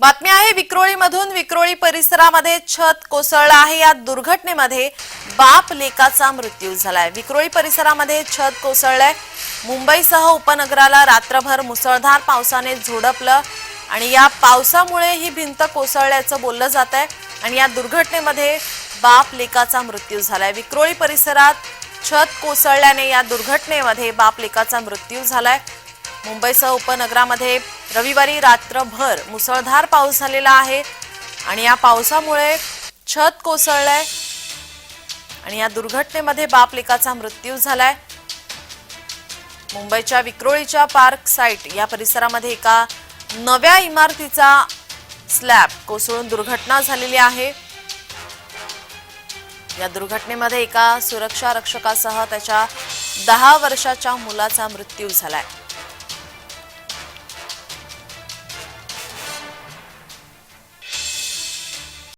बातमी आहे विक्रोळीमधून विक्रोळी परिसरामध्ये छत कोसळलं आहे. या दुर्घटनेमध्ये बाप लेकाचा मृत्यू झालाय. विक्रोळी परिसरामध्ये छत कोसळलंय. मुंबईसह उपनगराला रात्रभर मुसळधार पावसाने झोडपलं आणि या पावसामुळे ही भिंत कोसळल्याचं बोललं जात आहे आणि या दुर्घटनेमध्ये बाप लेकाचा मृत्यू झालाय. विक्रोळी परिसरात छत कोसळल्याने या दुर्घटनेमध्ये बाप लेकाचा मृत्यू झालाय. मुंबईसह उपनगरामध्ये रविवारी रात्रभर मुसळधार पाऊस झालेला आहे आणि या पावसामुळे छत कोसळलंय आणि या दुर्घटनेमध्ये बापलिकाचा मृत्यू झालाय. मुंबईच्या विक्रोळीच्या पार्क साईट या परिसरामध्ये एका नव्या इमारतीचा स्लॅब कोसळून दुर्घटना झालेली आहे. या दुर्घटनेमध्ये एका सुरक्षा रक्षकासह त्याच्या दहा वर्षाच्या मुलाचा मृत्यू झालाय.